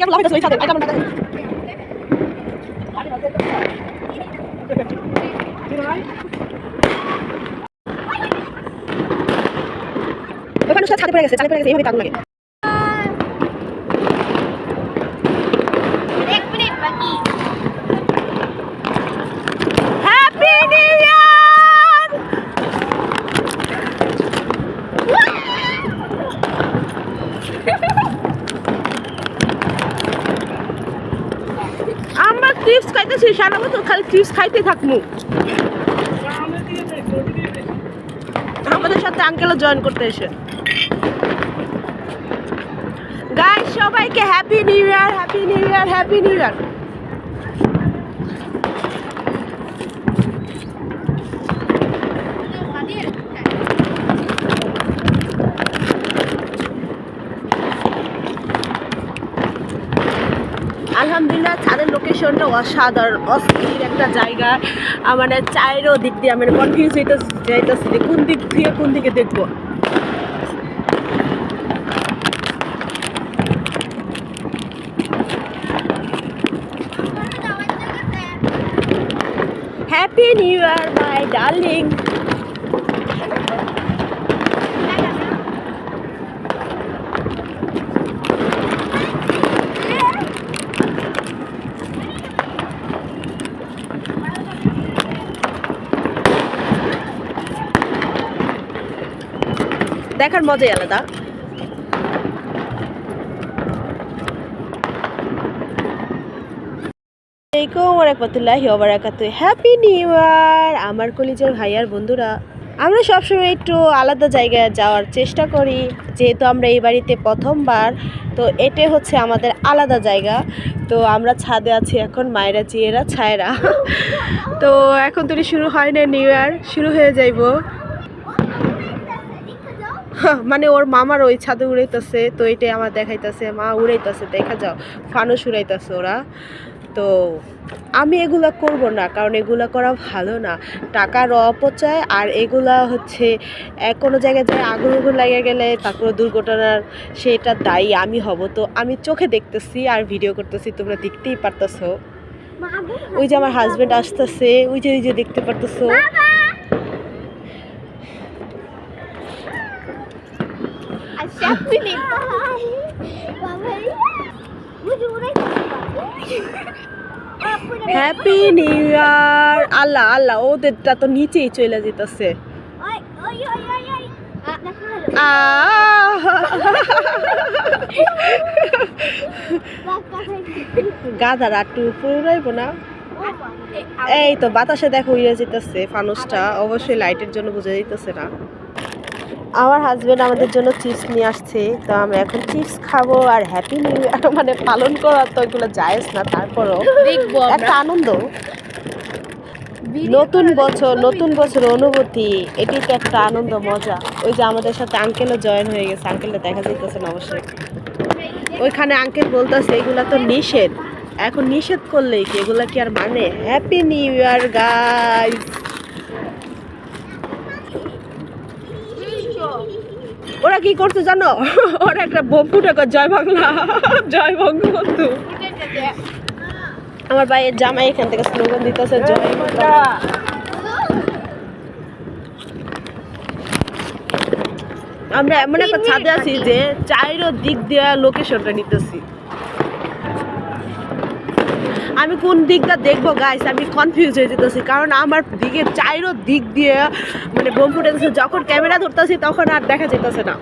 কেমন লাফাইতেছে ওই ছাদে এটা আমার মাথায় ওখানে ছাদে পড়ে গেছে ছাদে পড়ে গেছে এইভাবে আগুন লাগে এক মিনিট বাকি হ্যাপি নিউ ইয়ার আমরা ক্রিপস খাইতেছি, সারা বছর খালি ক্রিপস খাইতে থাকব। আমাদের সাথে আঙ্কেলও জয়েন করতে এসে। গাইস সবাইকে happy new year happy new year happy new year আলহামদুলিল্লাহ ছাদের লোকেশনটা অসাধারণ, অস্থির একটা জায়গা। মানে চাইরও দিক দিয়ে আমি কনফিউজ হইতে কোন দিক থেকে কোন দিকে দেখব। Happy new year my darling দেখার মজাই আলাদা। হ্যাপি নিউ ইয়ার আমার কলিজের ভাইয়ার বন্ধুরা, আমরা সবসময় একটু আলাদা জায়গায় যাওয়ার চেষ্টা করি, যেহেতু আমরা এই বাড়িতে প্রথমবার, তো এটা হচ্ছে আমাদের আলাদা জায়গা। তো আমরা ছাদে আছি এখন, মায়েরা, চিয়েরা, ছায়রা। তো এখন তো শুরু হয় না নিউ ইয়ার শুরু হয়ে যাইবো। মানে ওর মামার ওই ছাদে উড়াইতেছে তো এটাই আমার দেখাইতেছে মা উড়াইতেছে দেখা যাও ফানুস উড়াইতেছে ওরা। তো আমি এগুলা করব না কারণ এগুলা করা ভালো না। টাকার অপচয় আর এগুলা হচ্ছে এক কোনো জায়গায় যায় আগুন আগুন লেগে গেলে তারপরে দুর্ঘটনার সেটা দায়ী আমি হব। তো আমি চোখে দেখতেছি আর ভিডিও করতেছি তোমরা দেখতেই পারতেছো। ওই যে আমার হাজবেন্ড আসতেছে ওই যে ওই যে দেখতে পারতেছো। হ্যাপি নিউ ইয়ার আল্লাহ আল্লাহ, ওদেরটা তো নিচেই চলে যেতেছে। গাধার আটটু পুরাইব না? এই তো বাতাসে দেখো উড়ে যেতেছে ফানুসটা। অবশ্যই লাইটের জন্য বোঝা যেতেছে না। আমার হাজবেন্ড আমাদের জন্য চিপস নিয়ে আসছে তো আমরা এখন চিপস খাব আর হ্যাপি নিউ ইয়ার মানে পালন করা তো এগুলো জায়েজ না তারপরও একটা আনন্দ। নতুন বছর নতুন বছর অনুভূতি এটি তো একটা আনন্দ মজা। ওই যে আমাদের সাথে আঙ্কেলও জয়েন হয়ে গেছে আঙ্কেলটা দেখা যাইতেছে না অবশ্যই ওইখানে আঙ্কেল বলতেছে এগুলা তো নিষেধ। এখন নিষেধ করলেই কি এগুলা কি আর মানে? হ্যাপি নিউ ইয়ার গাইস ওরা কি করছে জানো? ওরা একটা বোম ফুটে কর, জয় বাংলা জয় বঙ্গবন্ধু। আমার ভাইয়ের জামাই এখান থেকে স্লোগান দিতেছে জয় বাংলা। আমরা এমন একটা ছাদে আছি যে চাইরো দিক দিয়ে লোকেশনটা নিতেছি। আমি কোন দিকটা দেখব গাইস আমি কনফিউজ হয়ে যেতেছি। কারণ আমার দিকে চাইরো দিক দিয়ে মানে বোম ফুটেছে, যখন ক্যামেরা ধরতেছি, তখন আর দেখা যেতেছে না।